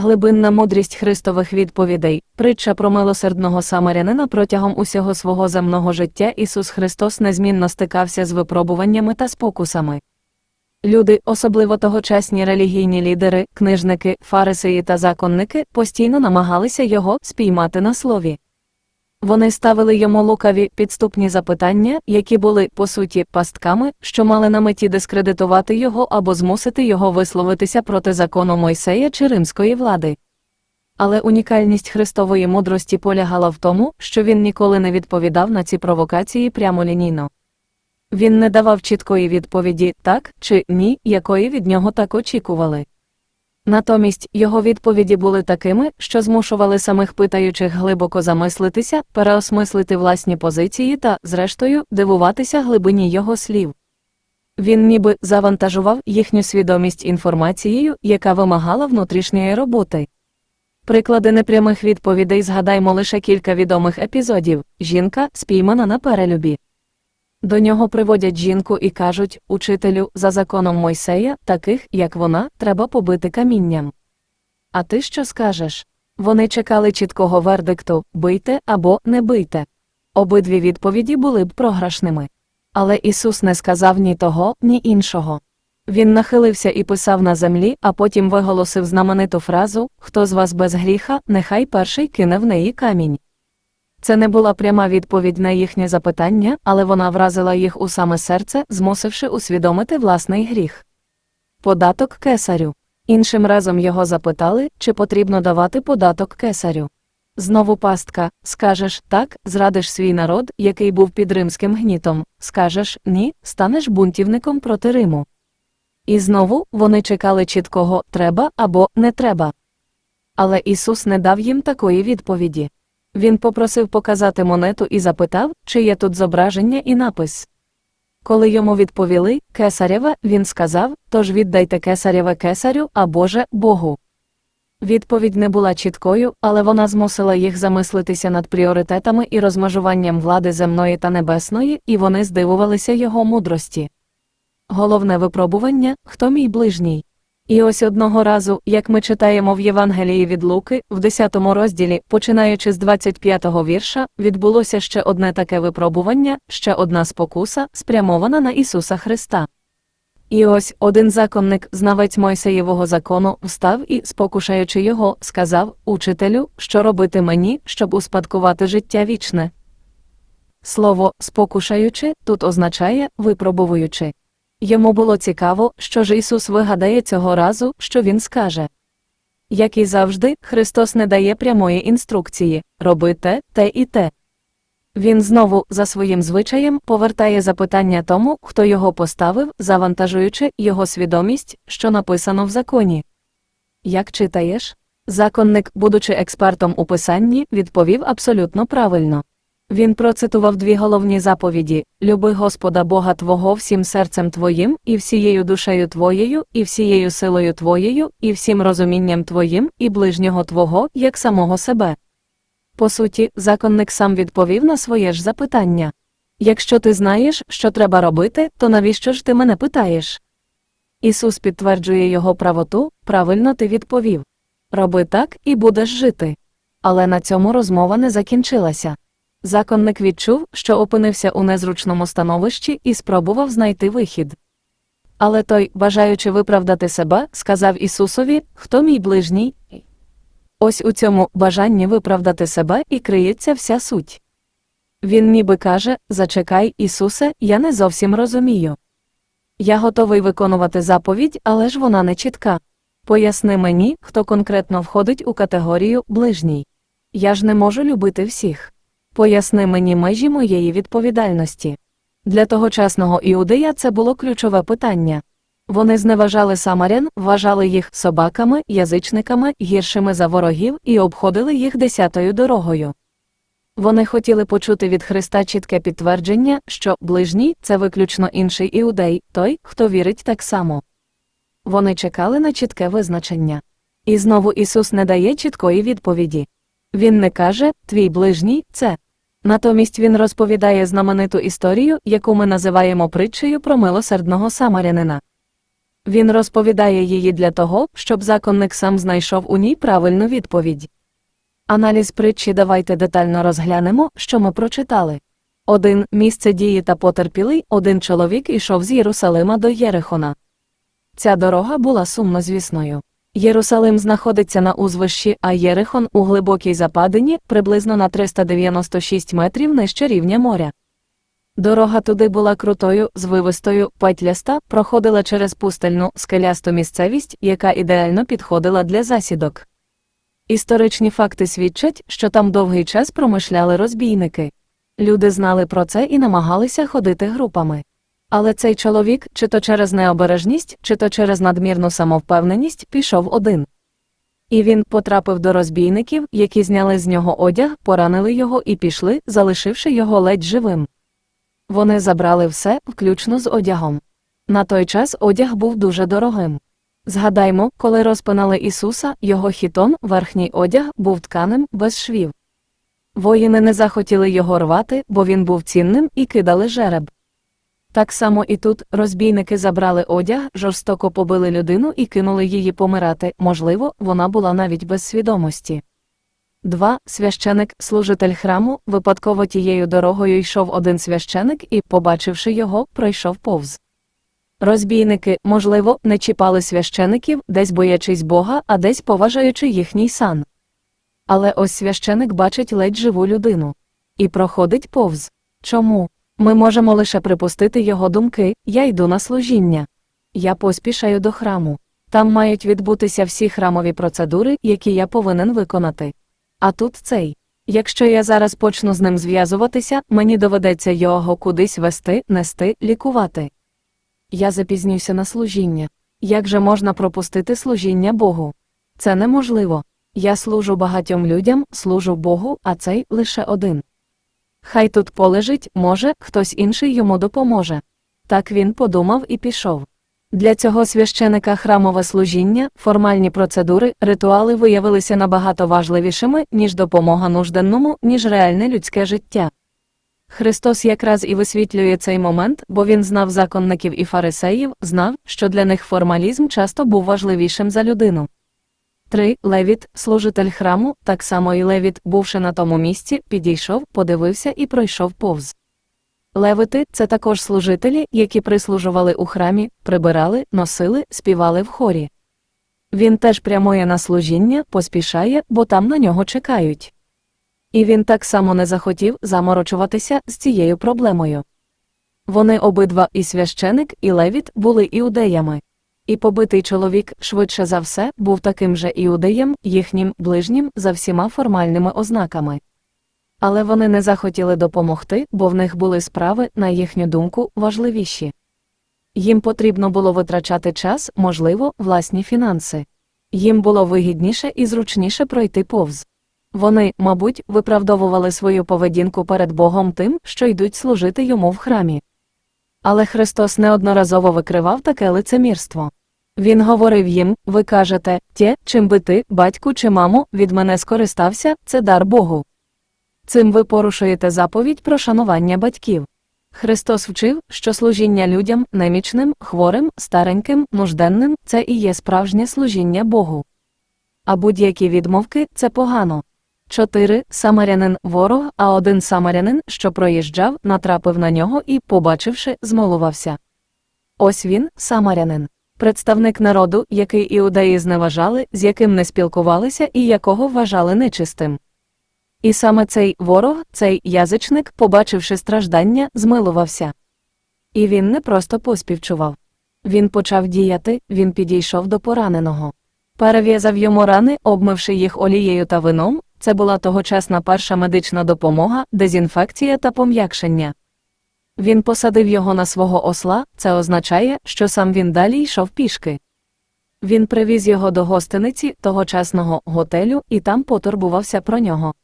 Глибинна мудрість Христових відповідей, притча про милосердного самарянина протягом усього свого земного життя Ісус Христос незмінно стикався з випробуваннями та спокусами. Люди, особливо тогочасні релігійні лідери, книжники, фарисеї та законники, постійно намагалися його спіймати на слові. Вони ставили йому лукаві підступні запитання, які були, по суті, пастками, що мали на меті дискредитувати його або змусити його висловитися проти закону Мойсея чи римської влади. Але унікальність Христової мудрості полягала в тому, що він ніколи не відповідав на ці провокації прямолінійно. Він не давав чіткої відповіді так чи ні, якої від нього так очікували. Натомість його відповіді були такими, що змушували самих питаючих глибоко замислитися, переосмислити власні позиції та, зрештою, дивуватися глибині його слів. Він ніби завантажував їхню свідомість інформацією, яка вимагала внутрішньої роботи. Приклади непрямих відповідей згадаймо лише кілька відомих епізодів жінка спіймана на перелюбі. До нього приводять жінку і кажуть учителю, за законом Мойсея, таких, як вона, треба побити камінням. А ти що скажеш? Вони чекали чіткого вердикту бийте або не бийте. Обидві відповіді були б програшними. Але Ісус не сказав ні того, ні іншого. Він нахилився і писав на землі, а потім виголосив знамениту фразу Хто з вас без гріха, нехай перший кине в неї камінь. Це не була пряма відповідь на їхнє запитання, але вона вразила їх у саме серце, змусивши усвідомити власний гріх. Податок кесарю. Іншим разом його запитали, чи потрібно давати податок кесарю. Знову пастка скажеш так, зрадиш свій народ, який був під римським гнітом, скажеш ні, станеш бунтівником проти Риму. І знову вони чекали чіткого треба або не треба. Але Ісус не дав їм такої відповіді. Він попросив показати монету і запитав, чи є тут зображення і напис. Коли йому відповіли Кесарєве, він сказав Тож віддайте Кесарєве кесарю, а Боже Богу. Відповідь не була чіткою, але вона змусила їх замислитися над пріоритетами і розмежуванням влади земної та небесної, і вони здивувалися його мудрості. Головне випробування хто мій ближній. І ось одного разу, як ми читаємо в Євангелії від Луки, в 10 розділі, починаючи з 25-го вірша, відбулося ще одне таке випробування, ще одна спокуса, спрямована на Ісуса Христа. І ось один законник, знавець Мойсеєвого закону, встав і, спокушаючи його, сказав Учителю, що робити мені, щоб успадкувати життя вічне. Слово спокушаючи тут означає випробовуючи. Йому було цікаво, що ж Ісус вигадає цього разу, що Він скаже. Як і завжди, Христос не дає прямої інструкції роби те, те і те. Він знову, за своїм звичаєм, повертає запитання тому, хто його поставив, завантажуючи його свідомість, що написано в законі. Як читаєш? Законник, будучи експертом у писанні, відповів абсолютно правильно. Він процитував дві головні заповіді Люби Господа Бога Твого всім серцем Твоїм, і всією душею Твоєю, і всією силою Твоєю, і всім розумінням Твоїм, і ближнього Твого, як самого себе. По суті, законник сам відповів на своє ж запитання Якщо ти знаєш, що треба робити, то навіщо ж ти мене питаєш? Ісус підтверджує його правоту, правильно ти відповів Роби так і будеш жити. Але на цьому розмова не закінчилася. Законник відчув, що опинився у незручному становищі і спробував знайти вихід. Але той, бажаючи виправдати себе, сказав Ісусові, хто мій ближній. Ось у цьому бажанні виправдати себе і криється вся суть. Він ніби каже Зачекай, Ісусе, я не зовсім розумію. Я готовий виконувати заповідь, але ж вона не чітка. Поясни мені, хто конкретно входить у категорію ближній. Я ж не можу любити всіх. Поясни мені межі моєї відповідальності. Для тогочасного іудея це було ключове питання. Вони зневажали самарян, вважали їх собаками, язичниками, гіршими за ворогів і обходили їх десятою дорогою. Вони хотіли почути від Христа чітке підтвердження, що ближній це виключно інший іудей, той, хто вірить так само. Вони чекали на чітке визначення. І знову Ісус не дає чіткої відповіді. Він не каже Твій ближній це. Натомість він розповідає знамениту історію, яку ми називаємо притчею про милосердного самарянина. Він розповідає її для того, щоб законник сам знайшов у ній правильну відповідь. Аналіз притчі давайте детально розглянемо, що ми прочитали. Один місце дії та потерпілий, один чоловік ішов з Єрусалима до Єрихона. Ця дорога була сумнозвісною. Єрусалим знаходиться на узвищі, а Єрихон у глибокій западині приблизно на 396 метрів нижче рівня моря. Дорога туди була крутою, звивистою, петляста, проходила через пустельну, скелясту місцевість, яка ідеально підходила для засідок. Історичні факти свідчать, що там довгий час промишляли розбійники. Люди знали про це і намагалися ходити групами. Але цей чоловік, чи то через необережність, чи то через надмірну самовпевненість, пішов один. І він потрапив до розбійників, які зняли з нього одяг, поранили його і пішли, залишивши його ледь живим. Вони забрали все, включно з одягом. На той час одяг був дуже дорогим. Згадаймо, коли розпинали Ісуса, його хітон, верхній одяг, був тканим, без швів. Воїни не захотіли його рвати, бо він був цінним, і кидали жереб. Так само і тут розбійники забрали одяг, жорстоко побили людину і кинули її помирати, можливо, вона була навіть без свідомості. 2. Священик, служитель храму, випадково тією дорогою йшов один священик і, побачивши його, пройшов повз. Розбійники, можливо, не чіпали священиків, десь боячись Бога, а десь поважаючи їхній сан. Але ось священик бачить ледь живу людину. І проходить повз. Чому? Ми можемо лише припустити його думки я йду на служіння. Я поспішаю до храму. Там мають відбутися всі храмові процедури, які я повинен виконати. А тут цей. Якщо я зараз почну з ним зв'язуватися, мені доведеться його кудись вести, нести, лікувати. Я запізнюся на служіння. Як же можна пропустити служіння Богу? Це неможливо. Я служу багатьом людям, служу Богу, а цей лише один. Хай тут полежить, може, хтось інший йому допоможе. Так він подумав і пішов. Для цього священика храмове служіння, формальні процедури, ритуали виявилися набагато важливішими, ніж допомога нужденному, ніж реальне людське життя. Христос якраз і висвітлює цей момент, бо він знав законників і фарисеїв, знав, що для них формалізм часто був важливішим за людину. 3. Левіт, служитель храму, так само і Левіт, бувши на тому місці, підійшов, подивився і пройшов повз. Левити це також служителі, які прислужували у храмі, прибирали, носили, співали в хорі. Він теж прямує на служіння, поспішає, бо там на нього чекають. І він так само не захотів заморочуватися з цією проблемою. Вони обидва, і священик, і левіт, були іудеями. І побитий чоловік, швидше за все, був таким же іудеєм, їхнім ближнім, за всіма формальними ознаками. Але вони не захотіли допомогти, бо в них були справи, на їхню думку, важливіші. Їм потрібно було витрачати час, можливо, власні фінанси. Їм було вигідніше і зручніше пройти повз. Вони, мабуть, виправдовували свою поведінку перед Богом тим, що йдуть служити йому в храмі. Але Христос неодноразово викривав таке лицемірство. Він говорив їм ви кажете, тє, чим би ти, батьку чи маму, від мене скористався, це дар Богу. Цим ви порушуєте заповідь про шанування батьків. Христос вчив, що служіння людям, немічним, хворим, стареньким, нужденним це і є справжнє служіння Богу. А будь-які відмовки це погано. 4. Самарянин ворог, а один самарянин, що проїжджав, натрапив на нього і, побачивши, змолувався. Ось він, самарянин, представник народу, який іудеї зневажали, з яким не спілкувалися і якого вважали нечистим. І саме цей ворог, цей язичник, побачивши страждання, змилувався. І він не просто поспівчував. Він почав діяти, він підійшов до пораненого. Перев'язав йому рани, обмивши їх олією та вином, це була тогочасна перша медична допомога, дезінфекція та пом'якшення. Він посадив його на свого осла, це означає, що сам він далі йшов пішки. Він привіз його до гостиниці тогочасного готелю і там потурбувався про нього.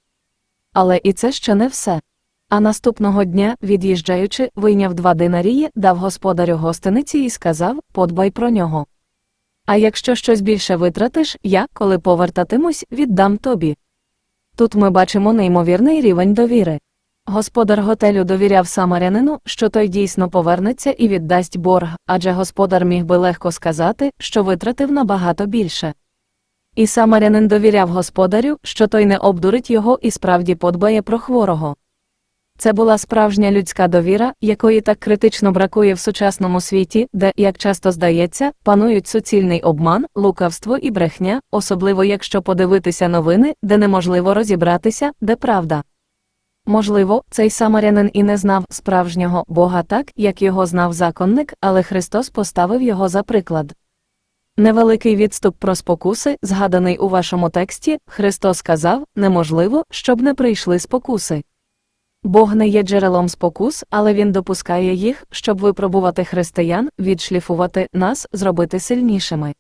Але і це ще не все. А наступного дня, від'їжджаючи, вийняв два динарії, дав господарю гостиниці і сказав подбай про нього. А якщо щось більше витратиш, я, коли повертатимусь, віддам тобі. Тут ми бачимо неймовірний рівень довіри. Господар готелю довіряв самарянину, що той дійсно повернеться і віддасть борг, адже господар міг би легко сказати, що витратив набагато більше. І самарянин довіряв господарю, що той не обдурить його і справді подбає про хворого. Це була справжня людська довіра, якої так критично бракує в сучасному світі, де, як часто здається, панують суцільний обман, лукавство і брехня, особливо якщо подивитися новини, де неможливо розібратися, де правда. Можливо, цей самарянин і не знав справжнього Бога так, як його знав законник, але Христос поставив його за приклад. Невеликий відступ про спокуси, згаданий у вашому тексті, Христос сказав неможливо, щоб не прийшли спокуси. Бог не є джерелом спокус, але Він допускає їх, щоб випробувати християн, відшліфувати нас, зробити сильнішими.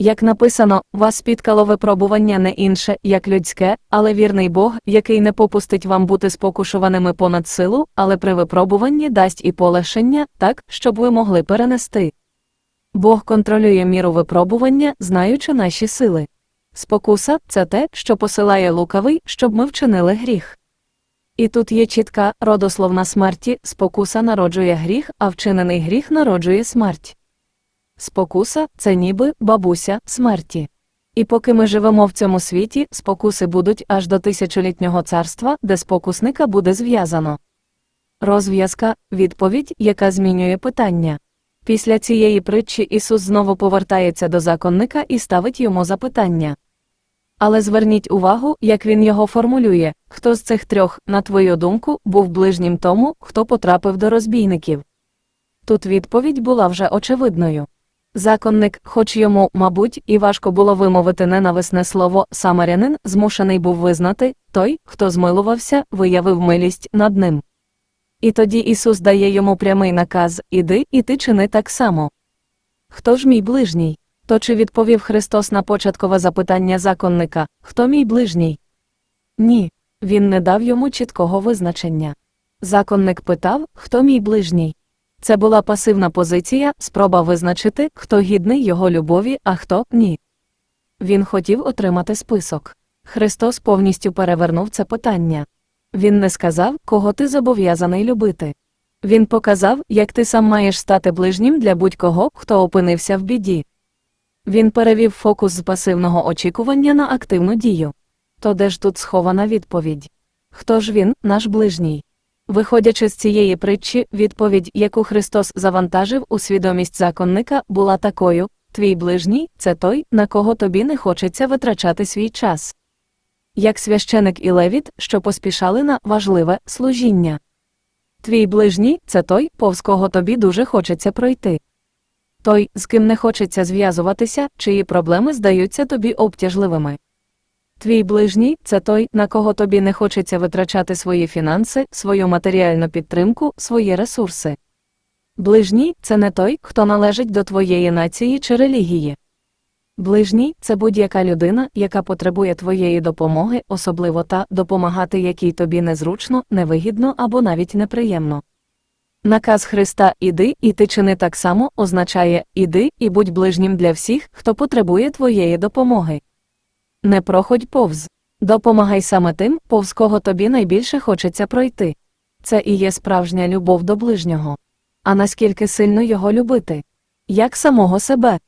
Як написано, вас спіткало випробування не інше, як людське, але вірний Бог, який не попустить вам бути спокушуваними понад силу, але при випробуванні дасть і полегшення, так, щоб ви могли перенести. Бог контролює міру випробування, знаючи наші сили. Спокуса це те, що посилає лукавий, щоб ми вчинили гріх. І тут є чітка родословна смерті, спокуса народжує гріх, а вчинений гріх народжує смерть. Спокуса це ніби бабуся смерті. І поки ми живемо в цьому світі, спокуси будуть аж до тисячолітнього царства, де спокусника буде зв'язано. Розв'язка відповідь, яка змінює питання. Після цієї притчі Ісус знову повертається до законника і ставить йому запитання. Але зверніть увагу, як він його формулює хто з цих трьох, на твою думку, був ближнім тому, хто потрапив до розбійників. Тут відповідь була вже очевидною. Законник, хоч йому, мабуть, і важко було вимовити ненависне слово самарянин, змушений був визнати той, хто змилувався, виявив милість над ним. І тоді Ісус дає йому прямий наказ Іди, і ти чини так само. Хто ж мій ближній? То чи відповів Христос на початкове запитання законника Хто мій ближній? Ні. Він не дав йому чіткого визначення. Законник питав, хто мій ближній. Це була пасивна позиція, спроба визначити, хто гідний його любові, а хто ні. Він хотів отримати список. Христос повністю перевернув це питання. Він не сказав, кого ти зобов'язаний любити. Він показав, як ти сам маєш стати ближнім для будь-кого, хто опинився в біді. Він перевів фокус з пасивного очікування на активну дію. То де ж тут схована відповідь? Хто ж він, наш ближній? Виходячи з цієї притчі, відповідь, яку Христос завантажив у свідомість законника, була такою Твій ближній це той, на кого тобі не хочеться витрачати свій час. Як священик і левіт, що поспішали на важливе служіння. Твій ближній це той, повз кого тобі дуже хочеться пройти. Той, з ким не хочеться зв'язуватися, чиї проблеми здаються тобі обтяжливими. Твій ближній це той, на кого тобі не хочеться витрачати свої фінанси, свою матеріальну підтримку, свої ресурси. Ближній це не той, хто належить до твоєї нації чи релігії. Ближній це будь-яка людина, яка потребує твоєї допомоги, особливо та, допомагати якій тобі незручно, невигідно або навіть неприємно. Наказ Христа Іди і ти чини так само означає Іди і будь ближнім для всіх, хто потребує твоєї допомоги. Не проходь повз. Допомагай саме тим, повз кого тобі найбільше хочеться пройти. Це і є справжня любов до ближнього. А наскільки сильно його любити? Як самого себе.